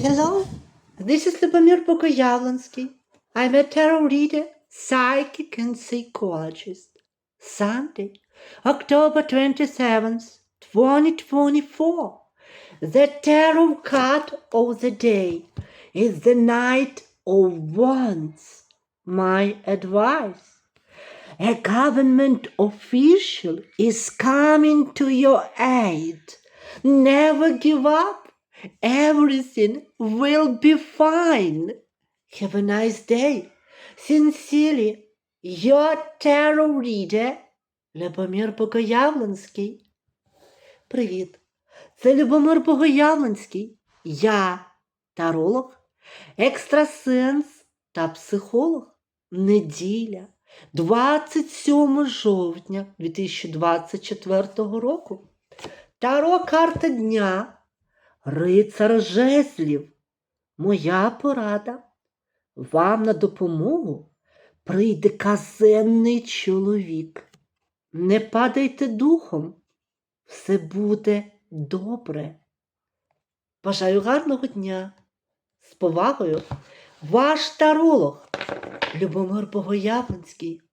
Hello, this is Lubomir Bogoyavlansky. I'm a tarot reader, psychic, and psychologist. Sunday, October 27th, 2024. The tarot card of the day is the Knight of Wands. My advice. A government official is coming to your aid. Never give up. Everything will be fine. Have a nice day. Sincerely, your tarot reader Любомир Богоявленський. Привіт. Це Любомир Богоявленський. Я таролог, екстрасенс та психолог. Неділя, 27 жовтня 2024 року. Таро карта дня. Рицар жезлів. Моя порада. Вам на допомогу прийде казенний чоловік. Не падайте духом, все буде добре. Бажаю гарного дня. З повагою, ваш таролог Любомир Богоявленський.